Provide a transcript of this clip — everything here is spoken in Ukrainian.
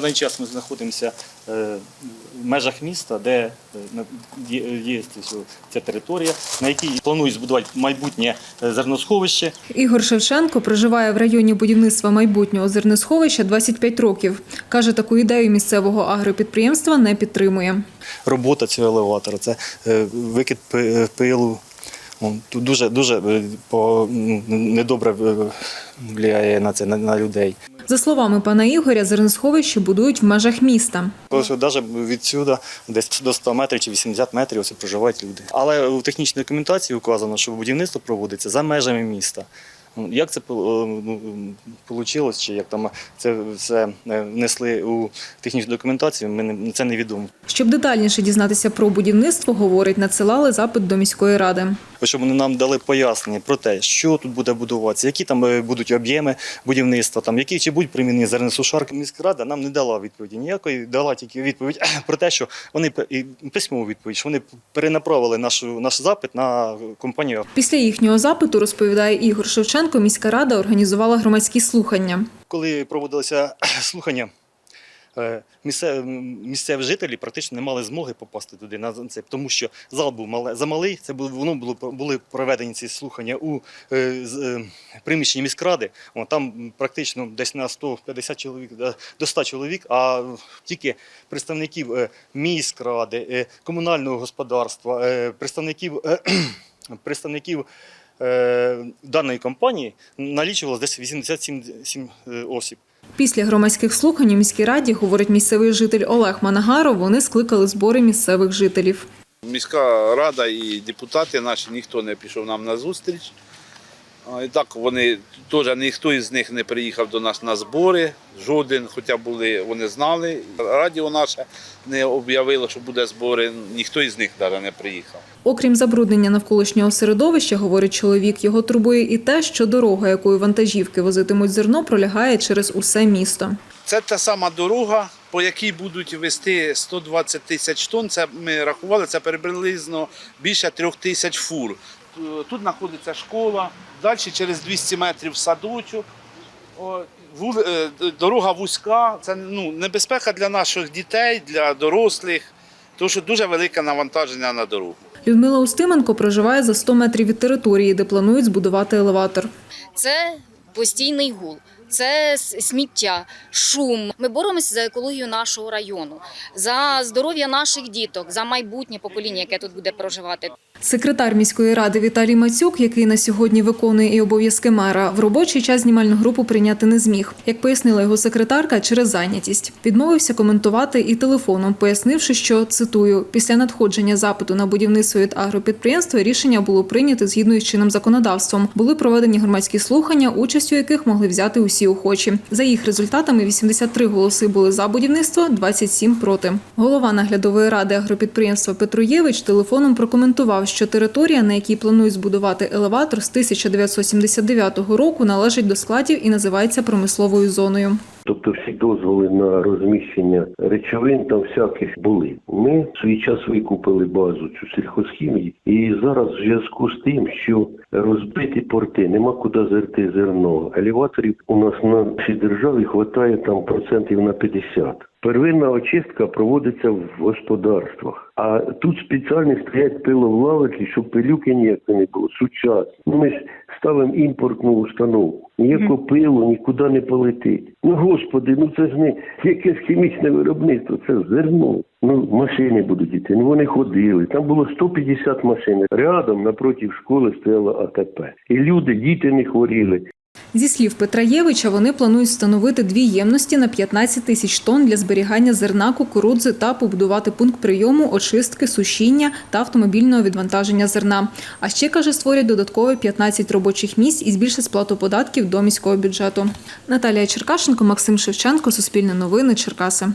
даний час ми знаходимося е, в межах міста, де е, на- є, ця- територія, на якій планують збудувати майбутнє е, зерносховище. Ігор Шевченко проживає в районі будівництва майбутнього зерносховища 25 років. Каже, таку ідею місцевого агропідприємства не підтримує. Робота цього елеватора це викид пи- пилу. Тут дуже дуже е, по, ну, недобре е, впливає на це на, на людей. За словами пана Ігоря, зерносховище будують в межах міста. Навіть відсюди, десь до 100 метрів чи 80 метрів, ось проживають люди. Але у технічній документації вказано, що будівництво проводиться за межами міста. Ну, Як це вийшло, чи як там це все е, внесли у технічну документацію, ми не- це невідомо. Щоб детальніше дізнатися про будівництво, говорить, надсилали запит до міської ради. Щоб вони нам дали пояснення про те, що тут буде будуватися, які там е, будуть об'єми будівництва, там які чи будуть примінені зерносушарки. Міськрада нам не дала відповіді ніякої, дала тільки відповідь про те, що вони письмову відповідь, що вони перенаправили нашу наш запит на компанію Після їхнього запиту, розповідає Ігор Шевченко, міська рада організувала громадські слухання. Коли проводилися слухання, місцеві, місцеві жителі практично не мали змоги попасти туди на це, тому що зал був мале, замалий. Це було воно було були проведені ці слухання у е, е, приміщенні міськради. О, там практично десь на 150 чоловік до 100 чоловік, а тільки представників е, міськради, е, комунального господарства, е, представників. е, Представників е, даної компанії налічувалось десь 87 сім, е, осіб. Після громадських слухань у міській раді, говорить місцевий житель Олег Манагаров, вони скликали збори місцевих жителів. Міська рада і депутати наші ніхто не пішов нам на зустріч. І так вони теж ніхто із них не приїхав до нас на збори. Жоден, хоча були, вони знали. Радіо наше не об'явило, що буде збори. Ніхто із них навіть не приїхав. Окрім забруднення навколишнього середовища, говорить чоловік, його турбує і те, що дорога, якою вантажівки возитимуть зерно, пролягає через усе місто. Це та сама дорога, по якій будуть вести 120 тисяч тонн. Це ми рахували, це приблизно більше трьох тисяч фур. Тут знаходиться школа, далі через 200 метрів садочок. Е, Дорога вузька, це ну, небезпека для наших дітей, для дорослих, тому що дуже велике навантаження на дорогу. Людмила Устименко проживає за 100 метрів від території, де планують збудувати елеватор. це постійний гул. Це сміття, шум. Ми боремося за екологію нашого району, за здоров'я наших діток, за майбутнє покоління, яке тут буде проживати. Секретар міської ради Віталій Мацюк, який на сьогодні виконує і обов'язки мера, в робочий час знімальну групу прийняти не зміг. Як пояснила його секретарка, через зайнятість відмовився коментувати і телефоном, пояснивши, що цитую: після надходження запиту на будівництво від агропідприємства рішення було прийнято згідно із чинним законодавством. Були проведені громадські слухання, участь у яких могли взяти усі охочі. За їх результатами 83 голоси були за будівництво, 27 проти. Голова наглядової ради агропідприємства Петруєвич телефоном прокоментував, що територія, на якій планують збудувати елеватор з 1979 року, належить до складів і називається промисловою зоною. Тобто всі дозволи на розміщення речовин там всяких були. Ми в свій час викупили базу цю сільхозхімії, і зараз в зв'язку з тим, що розбиті порти, нема куди зерти зерно. Елеваторів у нас на нашій державі вистачає там процентів на 50. Первинна очистка проводиться в господарствах, а тут спеціально стоять пиловлавики, щоб пилюки ніякої не було. Сучасно. Ну, Ми ж ставимо імпортну установку. Ніякого пилу нікуди не полетить. Ну господи, ну це ж не якесь хімічне виробництво, це зерно. Ну машини будуть йти. Ну вони ходили. Там було 150 машин. Рядом напроти школи стояло АТП. І люди, діти не хворіли. Зі слів Петра Євича, вони планують встановити дві ємності на 15 тисяч тонн для зберігання зерна, кукурудзи та побудувати пункт прийому, очистки, сушіння та автомобільного відвантаження зерна. А ще каже, створять додаткові 15 робочих місць і збільшать сплату податків до міського бюджету. Наталія Черкашенко, Максим Шевченко, Суспільне новини, Черкаси.